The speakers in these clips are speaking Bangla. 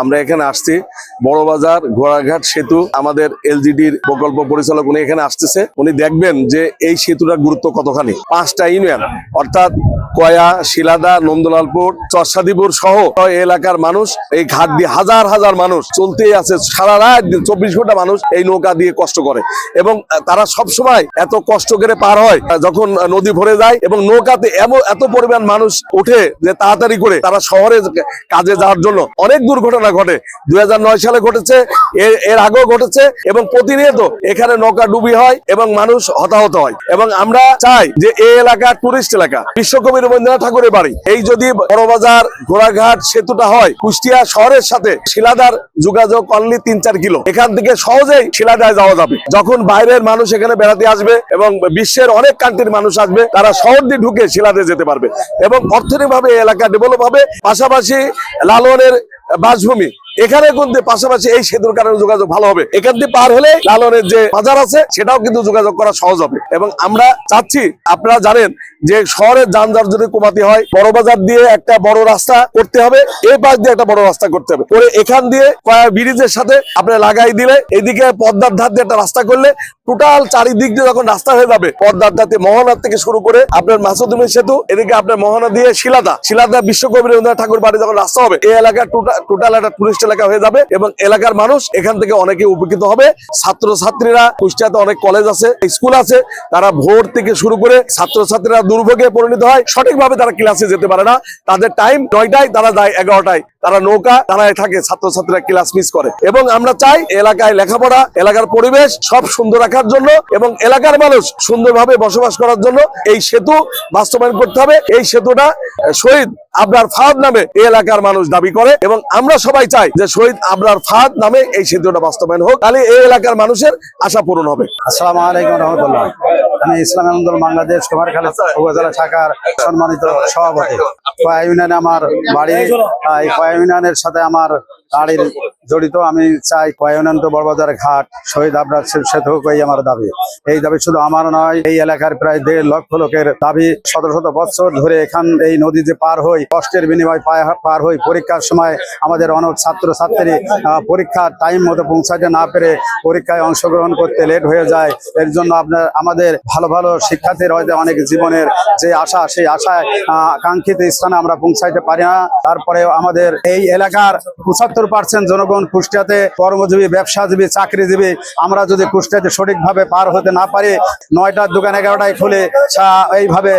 আমরা এখানে আসছি। বড় বাজার, ঘোড়াঘাট, সেতু, আমাদের এলজিডির প্রকল্প পরিচালক উনি এখানে আসতেছে। উনি দেখবেন যে এই সেতুটার গুরুত্ব কতখানি। পাঁচটা ইউনিয়ন, অর্থাৎ কয়া, শিলাদা, নন্দলালপুর, চরসাদিপুর সহ এলাকার মানুষ, এই ঘাট দিয়ে হাজার হাজার মানুষ চলতেই আছে। সারা রাত চব্বিশ ঘণ্টা মানুষ এই নৌকা দিয়ে কষ্ট করে এবং তারা সব সময় এত কষ্ট করে পার হয়, যখন নদী ভরে যায় এবং নৌকাতে এমন, এত পরিমাণ মানুষ ওঠে যে তাড়াতাড়ি করে তারা শহরে কাজে যাওয়ার জন্য অনেক দুর্ঘটনা ঘটে। দুই হাজার নয় সালে ঘটেছে, এর আগেও ঘটেছে এবং প্রতিনিয়ত এখানে নৌকা ডুবি হয় এবং মানুষ হতাহত হয়। এবং আমরা চাই যে এই এলাকা টুরিস্ট এলাকা। বিশ্বকবি রবীন্দ্রনাথ ঠাকুরের বাড়ি। এই যদি বড়বাজার, ঘোড়াঘাট, সেতুটা হয়, কুষ্টিয়া শহরের সাথে শিলাদার যোগাযোগ অনলি তিন চার কিলো। এখান থেকে সহজেই শিলাদায় যাওয়া যাবে। যখন বাইরের মানুষ এখানে বেড়াতে আসবে এবং বিশ্বের অনেক কান্ট্রির মানুষ আসবে, তারা শহর দিয়ে ঢুকে শিলাদে যেতে পারবে। এবং অর্থনৈতিকভাবে এই এলাকা ডেভেলপ হবে। পাশাপাশি লালনের বাসভূমি nome? এখানে কিন্তু পাশাপাশি এই সেতুর কারণে যোগাযোগ ভালো হবে। এখান দিয়ে পার হলে লালনের যে বাজার আছে, সেটাও কিন্তু যোগাযোগ করা সহজ হবে। এবং আমরা চাচ্ছি, আপনারা জানেন যে শহরের যানজট যদি কমাতে হয়, বড় বাজার দিয়ে একটা বড় রাস্তা করতে হবে এই পাশ দিয়ে একটা বড় রাস্তা করতে হবে। করে এখান দিয়ে ব্রিজের সাথে আপনার লাগাই দিলে, এদিকে পদ্মার ধার দিয়ে একটা রাস্তা করলে, টোটাল চারিদিক দিয়ে যখন রাস্তা হয়ে যাবে, পদ্মার ধাতে মোহনার থেকে শুরু করে আপনার মাসুদুমি সেতু, এদিকে আপনার মোহনা দিয়ে শিলাদা শিলাদা বিশ্বকবি রবীন্দ্রনাথ ঠাকুর বাড়ি যখন রাস্তা হবে, এই এলাকা টোটাল একটা টুরিস্ট এলাকা হয়ে যাবে এবং এলাকার মানুষ এখান থেকে অনেকে উপকৃত হবে। ছাত্র ছাত্রীরা কুষ্টিয়াতে অনেক কলেজ আছে স্কুল আছে, তারা ভোর থেকে শুরু করে ছাত্র ছাত্রীরা দুর্ভোগে পরিণত হয়। সঠিকভাবে তারা ক্লাসে যেতে পারে না। তাদের টাইম নয়টায়, তারা যায় এগারোটায়। তারা নৌকা দাঁড়ায় থাকে, ছাত্রছাত্রীরা ক্লাস মিস করে। এবং আমরা চাই এলাকায় লেখাপড়া, এলাকার পরিবেশ সব সুন্দর রাখার জন্য এবং এলাকার মানুষ সুন্দরভাবে বসবাস করার জন্য এই সেতু বাস্তবায়ন করতে হবে। এই সেতুটা শহীদ আবরার ফাহাদ নামে এই এলাকার মানুষ দাবি করে এবং আমরা সবাই চাই যে শহীদ আবরার ফাহাদ নামে এই সেতুটা বাস্তবায়ন হোক। তাহলে এই এলাকার মানুষের আশা পূরণ হবে। আসসালামু আলাইকুম রহমতুল্লাহ। আমি ইসলাম আন্দোলন বাংলাদেশ কুমারখালী উপজেলা শাখার সম্মানিত সভাপতি। কয়া ইউনিয়নে আমার বাড়ি এই কয়া ইউনিয়নের সাথে আমার বাড়ির জড়িত। আমি চাই কয়া ইউনিয়ন বড়বাজার ঘাট, শহীদ আবরার সে- সেতু কই আমার দাবি। এই দাবি শুধু আমার নয়, এই এলাকার প্রায় দেড় লক্ষ লোকের দাবি। শত শত বছর ধরে এখান এই নদী যে পার হই, কষ্টের বিনিময় পার হই, পরীক্ষার সময় আমাদের অনেক ছাত্র ছাত্রী পরীক্ষার টাইম মতো পৌঁছাতে না পেরে পরীক্ষায় অংশগ্রহণ করতে লেট হয়ে যায়। এর জন্য আপনার, আমাদের ভালো ভালো শিক্ষার্থীর হয়তো অনেক জীবনের যে আশা, সেই আশায় কাঙ্ক্ষিত স্থানে আমরা পৌঁছাইতে পারি না। তারপরে আমাদের এই এলাকার পঁচাত্তর পার্সেন্ট জনগণ কুষ্টিয়াতে কর্মজীবী, ব্যবসাজীবী, চাকরিজীবী, আমরা যদি কুষ্টিয়াতে সঠিকভাবে পার হতে না পারি, নয়টার দোকান এগারোটায় খুলে এইভাবে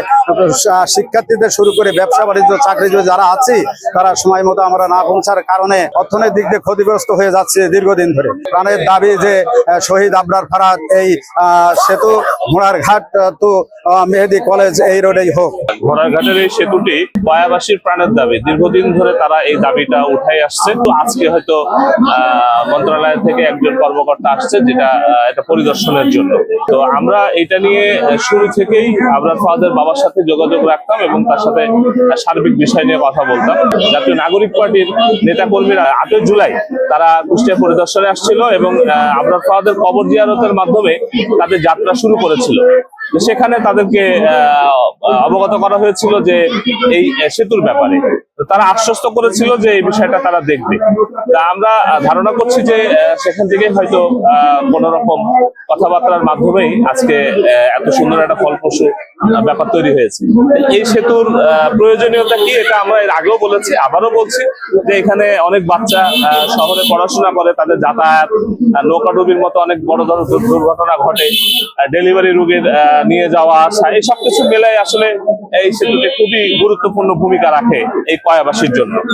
শিক্ষার্থীদের শুরু করে ব্যবসা, বাণিজ্য, চাকরিজীবী যারা আছি, তারা সময় মতো আমরা না পৌঁছার কারণে অর্থনৈতিক দিক দিয়ে ক্ষতিগ্রস্ত হয়ে যাচ্ছে দীর্ঘদিন ধরে। প্রাণের দাবি যে শহীদ আবরার ফারাদ এই সেতু ঘোড়ার ঘাট তো মেহেদি কলেজ এই রোডেই হোক। ঘোড়াঘাটের এই সেতুটি কয়াবাসীর প্রাণের দাবি। দীর্ঘদিন ধরে তারা এই দাবিটা উঠাই আসছে। তো আজকে হয়তো মন্ত্রণালয় থেকে একজন কর্মকর্তা আসছে যেটা এটা পরিদর্শনের জন্য। তো আমরা এটা নিয়ে শুরু থেকেই আমরা ফাহাদের বাবার সাথে যোগাযোগ রাখতাম এবং তার সাথে সার্বিক বিষয় নিয়ে কথা বলতাম। জাতীয় নাগরিক পার্টির নেতা কর্মীরা আটই জুলাই তারা কুষ্টিয়া পরিদর্শনে আসছিল এবং আবরার ফাহাদের কবর জিয়ারতের মাধ্যমে তাদের যাত্রা শুরু করেছিল। সেখানে তাদেরকে অবগত করা হয়েছিল যে এই সেতুর ব্যাপারে। তারা আশ্বস্ত করেছিল যে এই বিষয়টা তারা দেখবে। তা আমরা ধারণা করছি যে সেখান থেকে হয়তো কোনো রকম কথাবার্তার মাধ্যমেই আজকে এত সুন্দর একটা ফলপ্রসূ ব্যাপার তৈরি হয়েছে। এই সেতুর প্রয়োজনীয়তা কি এটা আমরা এর আগেও বলেছি আবারও বলছি যে এখানে অনেক বাচ্চা শহরে পড়াশোনা করে তাদের যাতায়াত নৌকাডুবির মতো অনেক বড় ধরনের দুর্ঘটনা ঘটে ডেলিভারি রোগীর আহ, নিয়ে যাওয়া আসা এই সবকিছু মেলায় আসলে এই সেতুটি খুবই গুরুত্বপূর্ণ ভূমিকা রাখে এই কয়াবাসীর জন্য।